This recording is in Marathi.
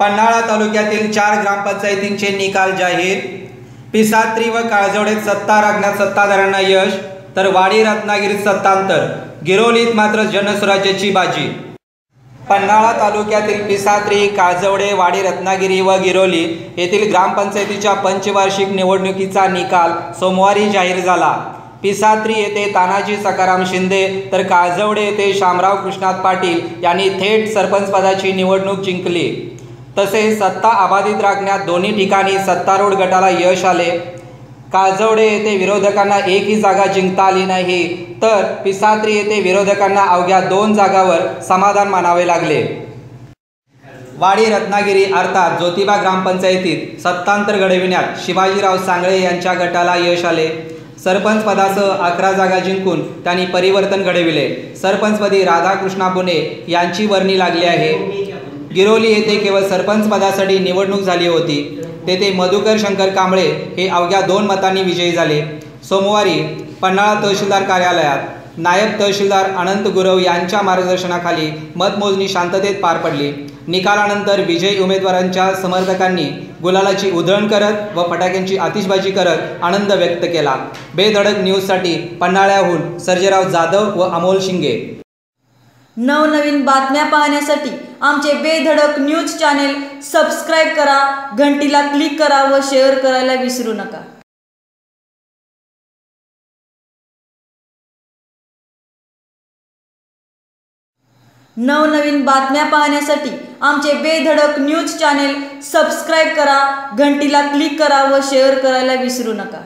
पन्हाळा तालुक्यातील चार ग्रामपंचायतींचे निकाल जाहीर. पिसात्री व काळजवडेत सत्ता राखण्यात सत्ताधाऱ्यांना यश तर वाडी रत्नागिरीत सत्तांतर गिरोलीत मात्र जनस्वराज्याची बाजी. पन्हाळा तालुक्यातील पिसात्री काळजवडे वाडी रत्नागिरी व गिरोली येथील ग्रामपंचायतीच्या पंचवार्षिक निवडणुकीचा निकाल सोमवारी जाहीर झाला. पिसात्री येथे तानाजी सकाराम शिंदे तर काळजवडे येथे शामराव कृष्णात पाटील यांनी थेट सरपंचपदाची निवडणूक जिंकली. तसेच सत्ता अबाधित राखण्यात दोन्ही ठिकाणी सत्तारूढ गटाला यश आले. काळजवडे येथे विरोधकांना एकही जागा जिंकता आली नाही. तर पिसात्री येथे विरोधकांना अवघ्या दोन जागावर समाधान मानावे लागले. वाडी रत्नागिरी अर्थात ज्योतिबा ग्रामपंचायतीत सत्तांतर घडविण्यात शिवाजीराव सांगळे यांच्या गटाला यश आले. सरपंच पदासह अकरा जागा जिंकून त्यांनी परिवर्तन घडविले. सरपंचपदी राधाकृष्णा पुणे यांची वर्णी लागली आहे. गिरोली येथे केवळ सरपंच पदासाठी निवडणूक झाली होती. तेथे मधुकर शंकर कांबळे हे अवघ्या दोन मतांनी विजयी झाले. सोमवारी पन्हाळा तहसीलदार कार्यालयात नायब तहसीलदार अनंत गुरव यांच्या मार्गदर्शनाखाली मतमोजणी शांततेत पार पडली. निकालानंतर विजयी उमेदवारांच्या समर्थकांनी गुलालाची उधळण करत व फटाक्यांची आतिषबाजी करत आनंद व्यक्त केला. बेधडक न्यूजसाठी पन्हाळ्याहून सर्जेराव जाधव व अमोल शिंगे. नवनवीन बातम्या पाहण्यासाठी आमचे बेधडक न्यूज चॅनेल सबस्क्राईब करा घंटीला क्लिक करा व शेअर करायला विसरू नका. नवनवीन बातम्या पाहण्यासाठी आमचे बेधडक न्यूज चॅनेल सबस्क्राईब करा घंटीला क्लिक करा व शेअर करायला विसरू नका.